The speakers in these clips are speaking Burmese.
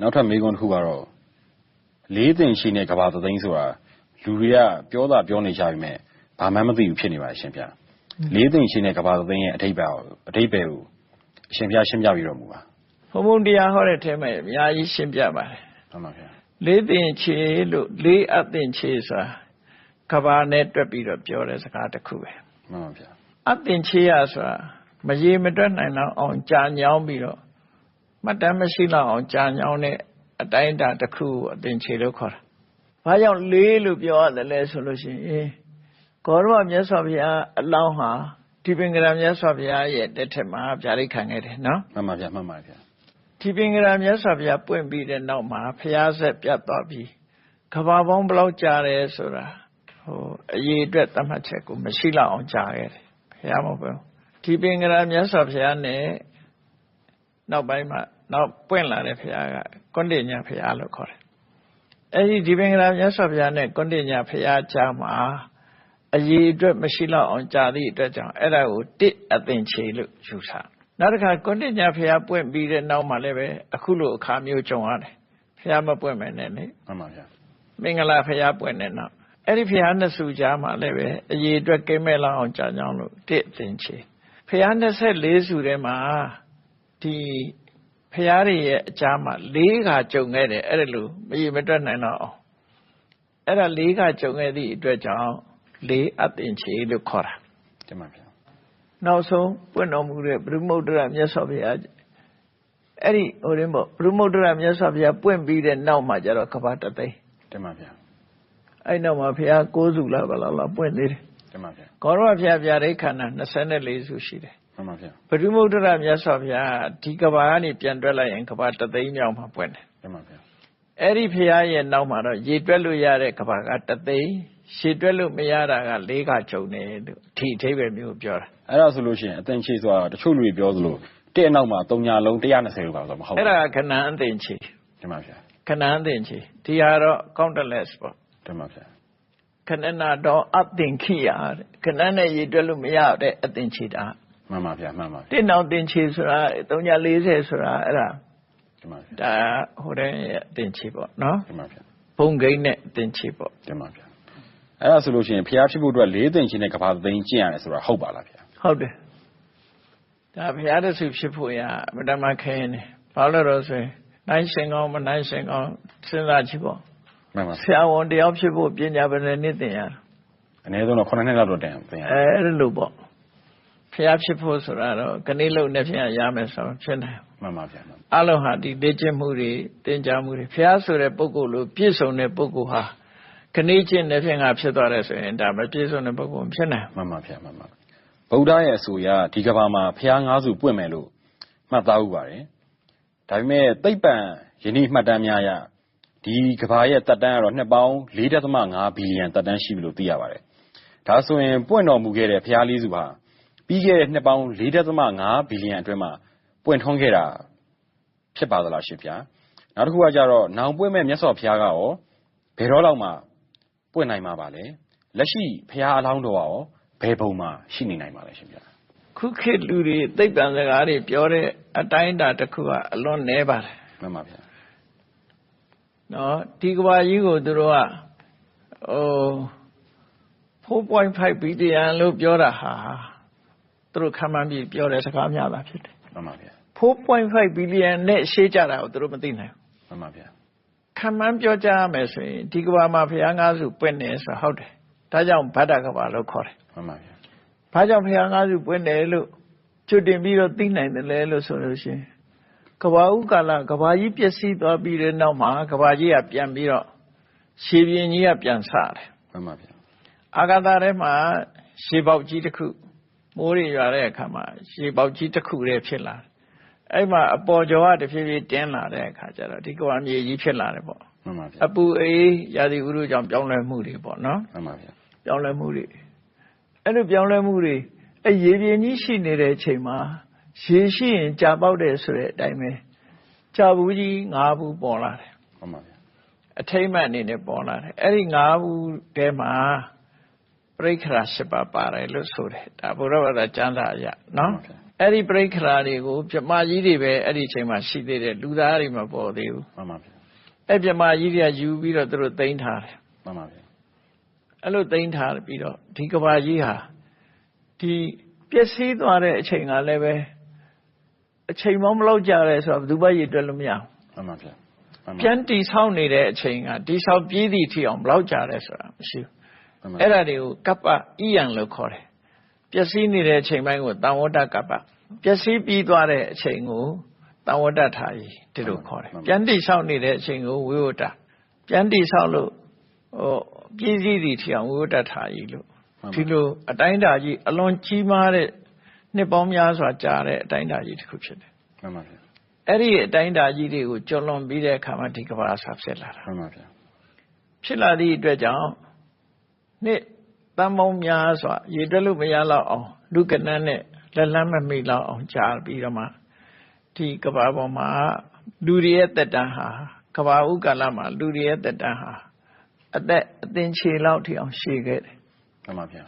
နောက်ထပ်မေးခွန်းတစ်ခုကတော့လေးသိင်ရှိနဲ့ကဘာသသိန်းဆိုတာလူတွေကပြောတာပြောနေကြပြီမဲ့ဘာမှမသိဘူးဖြစ်နေပါရှင်ဗျာလေးသိင်ရှိနဲ့ကဘာသသိန်းရဲ့အထိပ္ပယ်အထိပ္ပယ်ကိုအရှင်ဘုရားရှင်းပြပြီးတော်မူပါဘုံဘုံတရားဟောတဲ့ထဲမှာအများကြီးရှင်းပြပါတယ်မှန်ပါဗျာလေးသိင်ချေလို့လေးအသိင်ချေဆိုတာကဘာနဲ့တွက်ပြီးတော့ပြောတဲ့စကားတစ်ခုပဲမှန်ပါဗျာအသိင်ချေရဆိုတာမရေမတွက်နိုင်တော့အောင်ကြာညောင်းပြီးတော့ မှတ်တမ်းမရှိတော့အောင်ကြာညောင်းတဲ့အတိုင်းအတာတစ်ခုကိုအသိင်ချေလို့ခေါ်တာ။ဘာကြောင့်လေးလို့ပြောရတယ်လဲဆိုလို့ရှိရင်ဂေါရမမြတ်စွာဘုရားအလောင်းဟာဒီပင်ကရာမြတ်စွာဘုရားရဲ့တက်ထက်မှာဗျာဒိတ်ခံခဲ့တယ်နော်မှန်ပါဗျာမှန်ပါဗျာ။ဒီပင်ကရာမြတ်စွာဘုရားပွင့်ပြီးတဲ့နောက်မှာဘုရားဆက်ပြတ်သွားပြီးကဘာပေါင်းဘယ်လောက်ကြာတယ်ဆိုတာဟိုအရေးအတွက်သတ်မှတ်ချက်ကိုမရှိလောက်အောင်ကြာခဲ့တယ်။ဘုရားမဟုတ်ဘူး။ဒီပင်ကရာမြတ်စွာဘုရားနဲ့ နောက်ပိုင်းမှာနောက်ပွင့်လာတဲ့ဘုရားကကွန်တိညာဘုရားလို့ခေါ်တယ်။အဲဒီဒီပင်ကရာမြတ်စွာဘုရားနဲ့ကွန်တိညာဘုရားကြားမှာအရေးအတွက်မရှိလောက်အောင်ကြာသည့်အတွက်ကြောင့်အဲ့ဒါကိုတစ်အသင်ချေလို့ယူဆတယ်။နောက်တစ်ခါကွန်တိညာဘုရားပွင့်ပြီးတဲ့နောက်မှာလည်းပဲအခုလိုအခါမျိုးကြုံရတယ်။ဘုရားမပွင့်မယ်နဲ့လေမှန်ပါဗျာမင်္ဂလာဖရာပွင့်တဲ့နောက်အဲ့ဒီဖရာနှစ်စုကြားမှာလည်းပဲအရေးအတွက်ကိမဲ့လောက်အောင်ကြာကြောင်းလို့တစ်အသင်ချေဖရာ24စုထဲမှာ ဒီဖရာတွေရဲ့အကြားမှာ၄ခါကြုံခဲ့တယ်အဲ့ဒါလို့မရေမတွက်နိုင်တော့အောင်အဲ့ဒါ၄ခါကြုံခဲ့သည့်အတွက်ကြောင့်၄အသင်ချေလို့ခေါ်တာတင်ပါဗျာနောက်ဆုံးပွင့်တော်မူတဲ့ဘုရုမုဒ္ဒရာမြတ်စွာဘုရားအဲ့ဒီဟိုရင်းပေါ့ဘုရုမုဒ္ဒရာမြတ်စွာဘုရားပွင့်ပြီးတဲ့နောက်မှာကျတော့ကဘာတသိန်းတင်ပါဗျာအဲ့နောက်မှာဘုရား9စုလားဘယ်လောက်လားပွင့်သေးတယ်တင်ပါဗျာ။ကောရမဘုရားဗျာဒိတ်ခန္ဓာ24စုရှိတယ် မှန်ပါဗျာ။ပရိမုဒ္ဒရမြတ်စွာဘုရားဒီကဘာကနေပြန်တွက်လိုက်ရင်ကဘာတသိန်းမြောက်မှာပွင့်တယ်တင်ပါဗျာ။အဲ့ဒီဘုရားရဲ့နောက်မှာတော့ရေတွက်လို့ရတဲ့ကဘာကတသိန်းရှည်တွက်လို့မရတာက၄ခါကျုံတယ်လို့အထီအထိပ္ပယ်မျိုးပြောတာအဲ့ဒါဆိုလို့ရှိရင်အသင်ချေဆိုတာတချို့လူတွေပြောသလိုတဲ့နောက်မှာ3ညာလုံး120လို့ပါဆိုတော့မဟုတ်။အဲ့ဘူးဒါကခဏအသိင်ချေတင်ပါဗျာခဏအသိင်ချေဒီဟာတော့ countless ပေါ့တင်ပါဗျာခဏနာတော့အသိင်ခိယတဲ့ခဏနဲ့ရေတွက်လို့မရတဲ့အသိင်ချေတာ မှန်ပါဗျာမှန်ပါဗျာတစ်နောက်တင်ချေဆိုတာ340ဆိုတာအဲ့ဒါတင်ပါဗျာဒါဟိုတဲ့ရဲ့အတင်ချေပေါ့နော်တင်ပါဗျာဘုံဂိမ်းနဲ့အတင်ချေပေါ့တင်ပါဗျာအဲ့ဒါဆိုလို့ရှိရင်ဖျားဖြစ်ဖို့အတွက်၄သိင်ချင်းနဲ့ကဘာသိန်းကျင့်ရတယ်ဆိုတာဟုတ်ပါလားဗျာဟုတ်တယ်ဒါဘုရားတဆူဖြစ်ဖို့ရအမတမခဲနေဘာလို့လဲဆိုရင်နိုင်ရှင်ကောင်းမနိုင်ရှင်ကောင်းစဉ်းစားကြည့်ပေါ့မှန်ပါဆရာဝန်တယောက်ဖြစ်ဖို့ပညာပညာနှစ်သင်ရတာအနည်းဆုံးတော့9နှစ်လောက်တော့တန်သင်ရအဲအဲ့လိုပေါ့ ဘုရားဖြစ်ဖို့ဆိုတာတော့ခဏလုံးနဲ့ဖြစ်ရမယ်ဆိုတော့ဖြစ်နိုင်မှန်ပါဗျာမှန်အလုံးဟာဒီလေ့ကျင့်မှုတွေသင်ကြားမှုတွေဘုရားဆိုတဲ့ပုဂ္ဂိုလ်လို့ပြည့်စုံတဲ့ပုဂ္ဂိုလ်ဟာခဏချင်းနဲ့ဖြင့်ကဖြစ်သွားတယ်ဆိုရင်ဒါမပြည့်စုံတဲ့ပုဂ္ဂိုလ်မဖြစ်နိုင်ဘူးမှန်ပါဗျာမှန်ပါဗုဒ္ဓရဲ့အဆိုအရဒီကဘာမှာဖျား၅စုပွင့်မယ်လို့မှတ်သားဥပါတယ်ဒါပေမဲ့သိပ္ပံယနေ့မှတ်တမ်းများရဒီကဘာရဲ့တက်တန်းကတော့နှစ်ပေါင်း4.5ဘီလီယံတက်တန်းရှိပြီလို့သိရပါတယ်ဒါဆိုရင်ပွင့်တော်မူခဲ့တဲ့ဖျားလေးစုဟာ ပြီးခဲ့တဲ့ နှစ်ပေါင်း4.5ဘီလီယံအတွင်းမှာ ပွင့်ထွန်းခဲ့တာ ဖြစ်ပါသလားရှင်ဗျာနောက်တစ်ခုကကြတော့နောင်ပွင့်မဲ့မြတ်စွာဘုရားကရောဘယ်တော့လောက်မှပွင့်နိုင်မှာပါလဲ လက်ရှိဖျားအလောင်းတော်ကရောဘယ်ပုံမှာ ရှိနေနိုင်ပါလဲရှင်ဗျာခုခေတ်လူတွေ သိပ္ပံစကားတွေ ပြောတဲ့အတိုင်းအတာတစ်ခုက အလွန်နည်းပါတယ်မှန်ပါဗျာနော်ဒီကဘာကြီးကို သူတို့ကဟို4.5 ဘီလီယံလို့ ပြောတာဟာ သူတို့ခံမှန်းပြီးပြောတဲ့စကားများတာဖြစ်တယ်မှန်ပါဗျာ4.5ဘီလီယံနဲ့ရှေ့ကြတာကိုသူတို့မသိနိုင်ဘူးမှန်ပါဗျာခံမှန်းပြောကြရမယ်ဆိုရင်ဒီကဘာမှာဘုရားငါးစုပွင့်တယ်ဆိုဟုတ်တယ်ဒါကြောင့်ဗဒ္ဒကဘာလို့ခေါ်တယ်မှန်ပါဗျာဘာကြောင့်ဘုရားငါးစုပွင့်တယ်လို့ချွတ်တင်ပြီးတော့သိနိုင်တယ်လဲလို့ဆိုလို့ရှိရင်ကဘာဥကာလကဘာကြီးပျက်စီးသွားပြီးတဲ့နောက်မှာကဘာကြီးကပြန်ပြီးတော့ရှည်ပြင်းကြီးကပြန်ဆတယ်မှန်ပါဗျာအာဂါသထဲမှာရှည်ပေါက်ကြီးတစ်ခု မိုးတွေရွာတဲ့အခါမှာရှည်ပေါက်ကြီးတစ်ခုတည်းဖြစ်လာတယ်အဲ့မှာအပေါ်ကျော်ကတဖြည်းဖြည်းတင်းလာတဲ့အခါကျတော့ဒီကဘာမြေကြီးဖြစ်လာတယ်ပေါ့မှန်ပါဗျာအပူအေးရာသီဥတုကြောင့်ပြောင်းလဲမှုတွေပေါ့နော်မှန်ပါဗျာပြောင်းလဲမှုတွေအဲ့လိုပြောင်းလဲမှုတွေအဲ့ရေပြင်ကြီးရှိနေတဲ့အချိန်မှာရေရှိရင်ကြာပေါက်တယ်ဆိုတဲ့အတိုင်းပဲကြာဘူးကြီး၅ဘူးပေါ်လာတယ်မှန်ပါဗျာအထိမ့်မှတ်အနေနဲ့ပေါ်လာတယ်အဲ့ဒီ၅ဘူးထဲမှာ ပြိခရာ၈ပါးပါတယ်လို့ဆိုတယ်ဒါဘုရားဘာသာကျမ်းစာအရနော်အဲ့ဒီပြိခရာတွေကိုပြမကြီးတွေပဲအဲ့ဒီအချိန်မှာရှိသေးတယ်လူသားတွေမပေါ်သေးဘူးမှန်ပါဗျာအဲ့ပြမကြီးတွေကယူပြီးတော့သူတို့သိမ်းထားတယ်မှန်ပါဗျာအဲ့လိုသိမ်းထားပြီးတော့ဒီကဘာကြီးဟာဒီပျက်စီးသွားတဲ့အချိန်ကလည်းပဲအချိန်မောင်းမလောက်ကြရဲဆိုတော့ဘယ်သူမှရည်တွက်လို့မရဘူးမှန်ပါဗျာမှန်ပါပြန်တီဆောက်နေတဲ့အချိန်ကတီဆောက်ပြီးသည့်ထီအောင်ဘယ်လောက်ကြာလဲဆိုတာမရှိဘူးမှန်ပါ အဲ့ဒါတွေကိုကပ္ပဣယံလို့ခေါ်တယ်ပျက်စီးနေတဲ့အချိန်ပိုင်းကိုတံဝတ္တကပ္ပပျက်စီးပြီးသွားတဲ့အချိန်ကိုတံဝတ္တထာယီဒီလိုခေါ်တယ်ပြန်တီဆောက်နေတဲ့အချိန်ကိုဝိဝတ္တပြန်တီဆောက်လို့ဟိုပြည့်စည်သည့်ထီအောင်ဝိဝတ္တထာယီလို့ဒီလိုအတိုင်းအတာကြီးအလွန်ကြီးမားတဲ့နှစ်ပေါင်းများစွာကြာတဲ့အတိုင်းအတာကြီးတစ်ခုဖြစ်တယ်မှန်ပါဗျာအဲ့ဒီအတိုင်းအတာကြီးတွေကိုကျော်လွန်ပြီးတဲ့အခါမှာဒီကမ္ဘာဆာဖြစ်လာတာမှန်ပါဗျာဖြစ်လာသည့်အတွက်ကြောင့် နှစ်တန်ပေါင်းများစွာရေတွက်လို့မရတော့အောင်လူကနန်းနဲ့လက်လန်းမမိတော့အောင်ကြာပြီးတော့မှဒီကမ္ဘာပေါ်မှာလူတွေရဲ့တက်တန်းဟာကမ္ဘာဥကာလမှာလူတွေရဲ့တက်တန်းဟာအသက်အသင်ခြေလောက်ထိအောင်ရှည်ခဲ့တယ်မှန်ပါဗျာ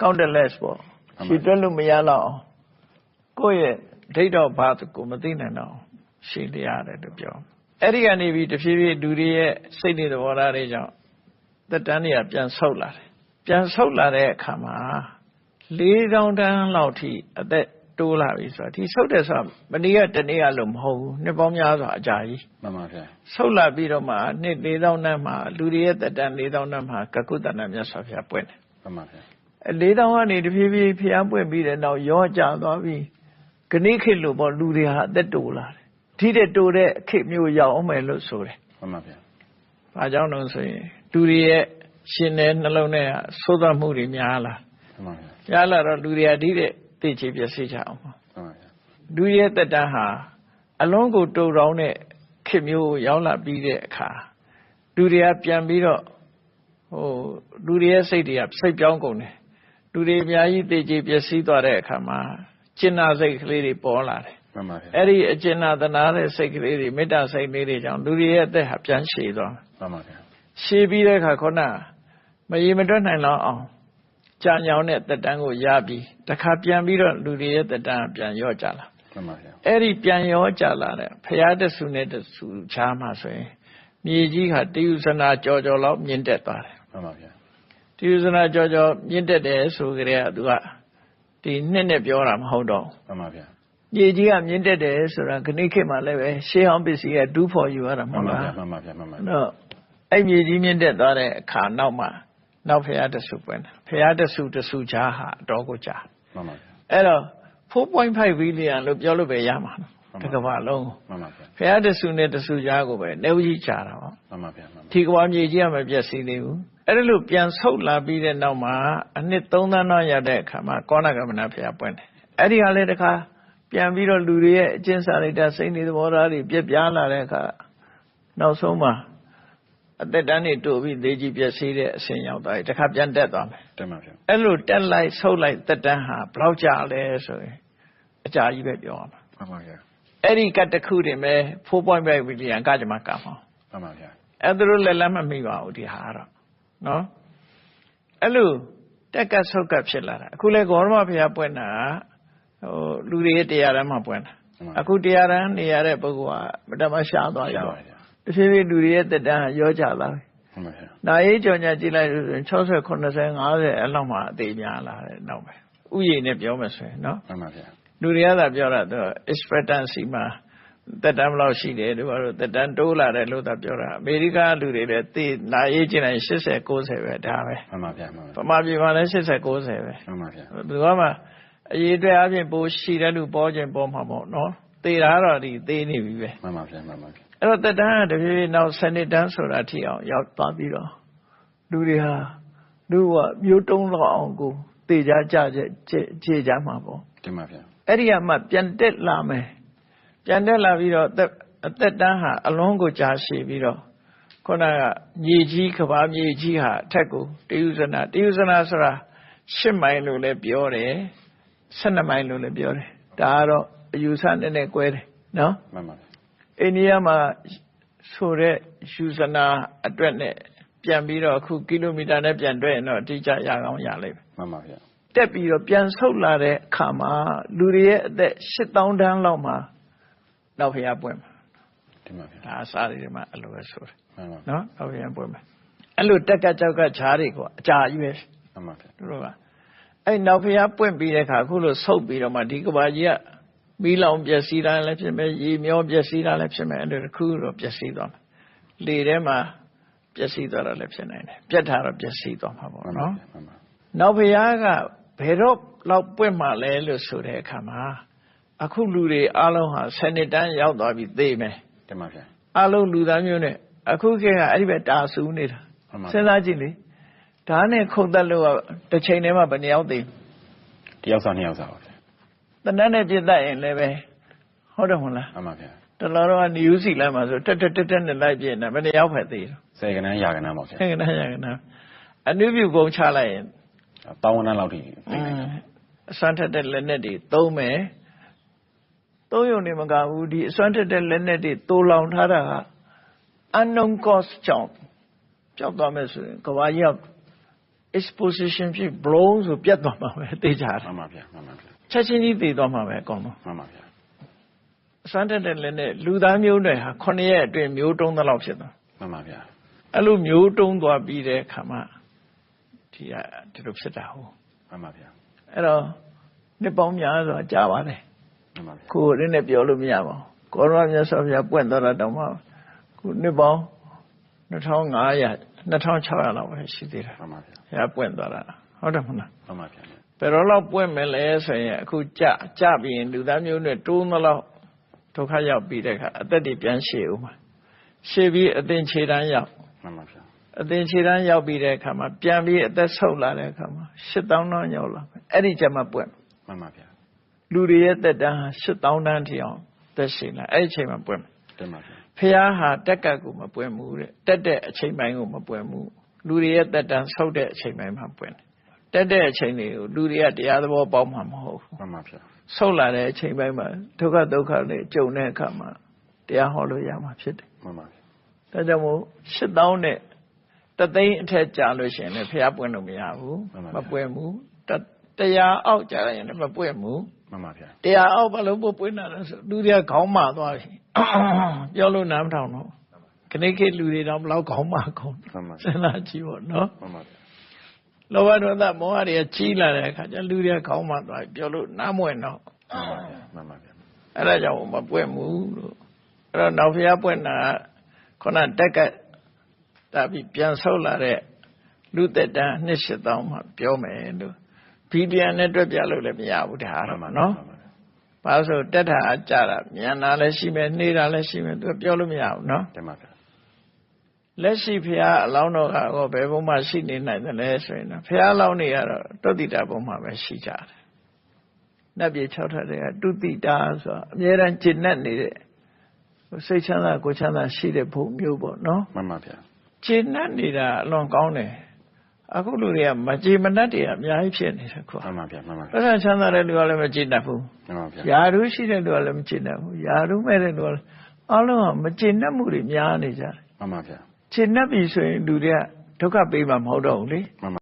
countless ပေါ့မှန်ပါရှည်တွက်လို့မရတော့အောင်ကိုယ့်ရဲ့ဒိဋ္ဌောဘာကိုမသိနိုင်တော့အောင်ရှည်လျရတယ်လို့ပြောအဲ့ဒီကနေပြီးတဖြည်းဖြည်းလူတွေရဲ့စိတ်နေသဘောထားတွေကြောင့်သက်တမ်းတွေကပြန်ဆုတ်လာတယ် ပြန်ဆုတ်လာတဲ့အခါမှာ၄တောင်တန်းလောက်ထိအသက်တိုးလာပြီဆိုတာဒီဆုတ်တယ်ဆိုတာမနေ့ကတနေ့ကလို့မဟုတ်ဘူးနှစ်ပေါင်းများစွာအကြာကြီးမှန်ပါဗျာဆုတ်လာပြီးတော့မှနှစ်၄တောင်တန်းမှာလူတွေရဲ့သက်တမ်း၄တောင်တန်းမှာကကုတ္တနာမြတ်စွာဘုရားပွင့်တယ်မှန်ပါဗျာအဲ၄တောင်ကနေတဖြည်းဖြည်းဘုရားပွင့်ပြီးတဲ့နောက်ရောကျသွားပြီးခဏိခေတ်လို့ပေါ့လူတွေဟာအသက်တိုးလာတယ်ထိတဲ့တိုးတဲ့ခေတ်မျိုးရောက်အောင်မယ်လို့ဆိုတယ်မှန်ပါဗျာ။ဘာကြောင့်လို့ဆိုရင်လူတွေရဲ့ ရှင်တဲ့နှလုံးထဲကသိုးသားမှုတွေများလာမှန်ပါဗျာ။များလာတော့လူတွေကဒီတဲ့သိချေပြည့်စည်ကြအောင်ပါမှန်ပါဗျာ။လူရဲ့တက်တန်းဟာအလုံးကိုတူတောင်းတဲ့ခေတ်မျိုးကိုရောက်လာပြီးတဲ့အခါလူတွေကပြန်ပြီးတော့ဟိုလူတွေရဲ့စိတ်တွေကစိတ်ပြောင်းကုန်တယ်။လူတွေအများကြီးသိချေပြည့်စည်သွားတဲ့အခါမှာကျင်နာစိတ်ကလေးတွေပေါ်လာတယ်မှန်ပါဗျာ။အဲ့ဒီအကျင်နာသနာတဲ့စိတ်ကလေးတွေမေတ္တာစိတ်လေးတွေကြောင့်လူတွေရဲ့အသက်ဟာပြန်ရှည်သွားတယ်မှန်ပါဗျာရှည်ပြီးတဲ့အခါခုန မရေမတွက်နိုင်တော့အောင်ကြာညောင်းတဲ့တက်တန်းကိုရပြီးတခါပြန်ပြီးတော့လူတွေရဲ့တက်တန်းကပြန်ရော့ကြလာမှန်ပါဗျာအဲ့ဒီပြန်ရော့ကြလာတဲ့ဖရာတဆူနဲ့တဆူချားမှဆိုရင်မြေကြီးဟာတယုဇနာကြော်ကြော်လောက်မြင့်တက်သွားတယ်မှန်ပါဗျာတယုဇနာကြော်ကြော်မြင့်တက်တယ်ဆိုကြတဲ့ကသူကဒီနှစ်နဲ့ပြောတာမဟုတ်တော့မှန်ပါဗျာမြေကြီးကမြင့်တက်တယ်ဆိုတာခဏိခေတ်မှလည်းပဲရှေးဟောင်းပစ္စည်းကဒူးဖော်ယူရတာမမှန်ဟုတ်ပါလားဗျာမှန်ပါဗျာမှန်ပါဗျာတော့အဲ့မြေကြီးမြင့်တက်သွားတဲ့အခါနောက်မှာ နောက်ဖရာတဆူပွင့်တယ်ဖရာတဆူတဆူချားဟာအတော်ကိုကြာမှန်ပါဗျာအဲ့တော့4.5ဘီလီယံလို့ပြောလို့ပဲရမှာမှန်တပါကဘာလုံးမှန်ပါဗျာဖရာတဆူနဲ့တဆူချားကိုပဲနေဦးကြီးကြာတာပေါ့မှန်ပါဗျာမှန်ပါဒီကဘာမြေကြီးကမပြည့်စည်သေးဘူးအဲ့ဒါလို့ပြန်ဆုတ်လာပြီးတဲ့နောက်မှာအနှစ်3သန်းတော့ရတဲ့အခါမှာကောဏကမနာဖရာပွင့်တယ်အဲ့ဒီဟာလည်းတခါပြန်ပြီးတော့လူတွေရဲ့အကျင့်စာရိတ္တစိတ်နေသဘောထားတွေပြက်ပြားလာတဲ့အခါနောက်ဆုံးမှာ အသက်တန်းနေတိုးပြီးသေးကြီးပြည့်စည်တဲ့အဆင်ရောက်သွားပြီတခါပြန်တက်သွားမယ်တင်ပါဗျာအဲ့လိုတက်လိုက်ဆုတ်လိုက်သက်တန်းဟာဘယ်လောက်ကြာလဲဆိုရင်အကြာကြီးပဲပြောရမှာမှန်ပါဗျာအဲ့ဒီကတ်တစ်ခုတင်ပဲ4.5ဘီလီယံကကြမှာကမှာမှန်ပါဗျာအဲ့ဒါလိုလက်လက်မမိပါဘူးဒီဟာကတော့နော်အဲ့လိုတက်ကတ်ဆုတ်ကတ်ဖြစ်လာတာအခုလေဂေါရမဘုရားပွင့်တာဟိုလူတွေရဲ့တရားတမ်းမှာပွင့်တာအခုတရားတမ်းနေရတဲ့ပုဂ္ဂိုလ်ကမတမရှားသွားပြီရပါပေါ့ဗျာ တဖြည်းဖြည်းလူတွေရဲ့သက်တမ်းဟာရောကြလာပြီမှန်ပါဗျာနာရေးကြော်ညာကြည့်လိုက်လို့ဆိုရင်60 80 50အဲ့လောက်မှအသေးများလာတယ်နောက်ပဲဥယျာဉ်နဲ့ပြောမှဆိုရင်နော်မှန်ပါဗျာလူတွေကသာပြောတာသူ expectancy မှာတက်တမ်းဘယ်လောက်ရှိတယ်တို့ကတော့တက်တမ်းတိုးလာတယ်လို့သာပြောတာအမေရိကလူတွေလည်းသိနာရေးကျင်တိုင်း80 90ပဲဒါပဲမှန်ပါဗျာမှန်ဗပါမာပြည်မှာလည်း80 90ပဲမှန်ပါဗျာဘယ်သူမှအရေးအတွက်အပြင်ပိုရှိတဲ့လူပေါ်ခြင်းပေါ်မှာပေါ့နော်သေတာကတော့ဒီသေနေပြီပဲမှန်ပါဗျာမှန်ပါဗျာ အဲ့တော့တက်တန်းကတဖြည်းဖြည်းနောက်စနစ်တန်းဆိုတာထိအောင်ရောက်သွားပြီးတော့လူတွေဟာလူကမျိုးတုံးလောက်အောင်ကိုတေကြကြကြခြေကြမှာပေါ့တင်ပါဗျာအဲ့ဒီကမှပြန်တက်လာမယ်ပြန်တက်လာပြီးတော့အသက်အသက်တန်းဟာအလုံးကိုကြာရှည်ပြီးတော့ခုနကမြေကြီးကဘာမြေကြီးဟာအထက်ကိုတယုဇနာတယုဇနာဆိုတာ10မိုင်လို့လည်းပြောတယ်12မိုင်လို့လည်းပြောတယ်ဒါကတော့အယူဆနဲ့နဲ့꿰တယ်နော်မှန်ပါဗျာ အိန္ဒိယမှာဆိုတဲ့ ယူဇနာအတွက်နဲ့ပြန်ပြီးတော့အခုကီလိုမီတာနဲ့ပြန်တွဲရင်တော့အတိအကျရကောင်းရလိမ့်မယ်မှန်ပါဗျာတက်ပြီးတော့ပြန်ဆုတ်လာတဲ့အခါမှာလူတွေရဲ့အသက်8000တန်းလောက်မှာနောက်ဖျားပွင့်မှာတင်ပါဗျာဒါအစားတွေမှာအဲ့လိုပဲဆိုတယ်မှန်ပါနော်နောက်ဖျားပွင့်မှာအဲ့လိုတက်ကကြောက်ကဈားတွေကအကြာကြီးပဲမှန်ပါဗျာတို့ကအဲ့နောက်ဖျားပွင့်ပြီးတဲ့အခါအခုလိုဆုတ်ပြီးတော့မှဒီကဘာကြီးက မီးလောင်ပျက်စီးတာလည်းဖြစ်မယ်ရေမျောပျက်စီးတာလည်းဖြစ်မယ်အဲ့လိုတစ်ခုတော့ပျက်စီးသွားမယ်လေထဲမှာပျက်စီးသွားတာလည်းဖြစ်နိုင်တယ်ပြက်တာတော့ပျက်စီးသွားမှာပေါ့မှန်ပါနော်မှန်ပါနောက်ဘုရားကဘယ်တော့လောက်ပွင့်မှလဲလို့ဆိုတဲ့အခါမှာအခုလူတွေအလုံးဟာစနစ်တန်းရောက်သွားပြီသိမယ်တင်ပါဗျာအလုံးလူသားမျိုးနဲ့အခုခေတ်ကအဲ့ဒီပဲတာဆူနေတာမှန်ပါစဉ်းစားကြည့်လေဒါနဲ့ခုတ်တက်လို့ကတစ်ချိန်တည်းမှာဘယ်နှယောက်သိတယောက်စားနှစ်ယောက်စားပါဗျာ တနတ်နဲ့ပြစ်တတ်ရင်လည်းပဲဟုတ်တယ်မဟုတ်လားမှန်ပါဗျာတလောတော့နယူးစီလမ်းမှာဆိုတက်တက်တက်တက်နဲ့လိုက်ပြစ်နေဘယ်နှယောက်ဖက်သေးတယ်ဆယ်ကနန်းရာကနန်းပါဗျာဟဲ့ကနရကနအနုပြုပုံချလိုက်ရင်တောင်းဝန်းတန်းလောက်ထိသိနေတယ်အစွမ်းထက်တဲ့လက်နက်တွေသုံးမယ်သုံးရုံနေမကဘူးဒီအစွမ်းထက်တဲ့လက်နက်တွေတိုးလောင်ထားတာက unknown cost ကြောင့်ကြောက်သွားမယ်ဆိုရင်ကဘာကြီးက exposition ဖြစ် blow ဆိုပြတ်သွားမှာပဲသိကြတယ်မှန်ပါဗျာမှန်ပါဗျာ ချက်ချင်းကြီးသိသွားမှာပဲအကောင်လုံးမှန်ပါဗျာအစွမ်းထက်တဲ့လက်နက်လူသားမျိုးတွေဟာ9ရက်အတွင်းမျိုးတုံးသလောက်ဖြစ်သွားမှန်ပါဗျာအဲ့လိုမျိုးတုံးသွားပြီးတဲ့အခါမှာဒီကဒီလိုဖြစ်တာဟုတ်မှန်ပါဗျာအဲ့တော့နှစ်ပေါင်းများစွာကြာပါတယ်မှန်ပါဗျာကိုယ်ရင်းနဲ့ပြောလို့မရပါဘူးကောရမမြတ်စွာဘုရားပွင့်သွားတာတောင်မှခုနှစ်ပေါင်း2500 2600လောက်ပဲရှိသေးတယ်မှန်ပါဗျာဘုရားပွင့်သွားတာဟုတ်တယ်မဟုတ်လားမှန်ပါဗျာဘ ယ်တော့လောက်ပွင့်မယ်လဲဆိုရင်အခုကြကြပြီးရင်လူသားမျိုးနဲ့တိုးမလောက်ဒုက္ခရောက်ပြီးတဲ့အခါအသက်တွေပြန်ရှည်ဦးမှာရှည်ပြီးအသင်ခြေတန်းရောက်မှန်ပါဗျာအသင်ခြေတန်းရောက်ပြီးတဲ့အခါမှာပြန်ပြီးအသက်ဆုပ်လာတဲ့အခါမှာ8000တော့ရောက်လာမယ်အဲ့ဒီကျမှပွင့်မှန်ပါဗျာလူတွေရဲ့သက်တမ်းဟာ8000တန်းထိအောင်သက်ရှင်လာအဲ့ဒီအချိန်မှာပွင့်မယ်တင်ပါဗျာဖះဟာတက်ကတ်ကိုမပွင့်ဘူးတဲ့တက်တဲ့အချိန်ပိုင်းကိုမပွင့်ဘူးလူတွေရဲ့သက်တမ်းဆုပ်တဲ့အချိန်ပိုင်းမှာပွင့်တယ် တက်တဲ့အချိန်တွေကိုလူတွေကတရားသဘောပေါက်မှာမဟုတ်ဘူးမှန်ပါဗျာဆုပ်လာတဲ့အချိန်ပိုင်းမှာဒုက္ခဒုက္ခတွေကြုံတဲ့အခါမှာတရားဟောလို့ရမှာဖြစ်တယ်မှန်ပါဗျာဒါကြောင့်မို့8000နဲ့တသိန်းအထက်ကြာလို့ရှိရင်လည်းဖះပွင့်လို့မရဘူးမပွင့်ဘူးတတရားအောက်ကြာရင်လည်းမပွင့်ဘူးမှန်ပါဗျာတရားအောက်ဘာလို့ပို့ပွင့်တာလဲဆိုလူတွေကခေါင်းမာသွားပြီပြောလို့နားမထောင်တော့ခဏခေတ်လူတွေတော့ဘလောက်ခေါင်းမာကုန်မှန်ပါစဉ်းစားကြည့်ပေါ့နော်မှန်ပါဗျာ လောဘဒေါသမောဟတွေကကြီးလာတဲ့အခါကျလူတွေခေါင်းမှသွားပြောလို့နားမဝင်တော့မှန်ပါဗျာအဲ့ဒါကြောင့်မပွက်မှုလို့အဲ့တော့နောက်ဖျားပွက်နာခုနတက်ကတာပြီးပြန်ဆုတ်လာတဲ့လူသက်တမ်းနှစ်ရှစ်တောင်းမှပြောမယ်လို့ဗီဒီယန်နဲ့တွေ့ပြလို့လည်းမရဘူးဒါကတော့မှနော်ဘာလို့ဆိုတက်တာအကြတာမြန်တာလည်းရှိမယ်နေတာလည်းရှိမယ်သူပြောလို့မရဘူးနော်တင်ပါဗျာ လက်ရှိဖះအလောင်းတော်ကတော့ဘယ်ဘုံမှရှိနေနိုင်တယ်လဲဆိုရင်တော့ဖះအလောင်းတွေကတော့တုတ်တိတာဘုံမှာပဲရှိကြတယ်။နတ်ပြည်၆ထပ်တွေကတုတိတာဆိုတာအမြဲတမ်းကျင့်တတ်နေတဲ့စိတ်ချမ်းသာကိုယ်ချမ်းသာရှိတဲ့ဘုံမျိုးပေါ့နော်မှန်ပါဗျာ။ကျင့်တတ်နေတာအလွန်ကောင်းတယ်။အခုလူတွေကမကြည်မနှက်တွေကအများကြီးဖြစ်နေတယ်ကွာမှန်ပါဗျာမှန်ပါ။ဗျာအဲ့ဒါချမ်းသာတဲ့လူကလည်းမကြည်တတ်ဘူး။မှန်ပါဗျာယာရုရှိတဲ့လူကလည်းမကျင့်တတ်ဘူးယာရုမဲ့တဲ့လူကလည်းအလုံးကမကျင့်တတ်မှုတွေများနေကြတယ်မှန်ပါဗျာ ကျင့်တတ်ပြီဆိုရင် လူတွေက ဒုက္ခပေးမှာ မဟုတ်တော့ဘူးလေမှန်ပါ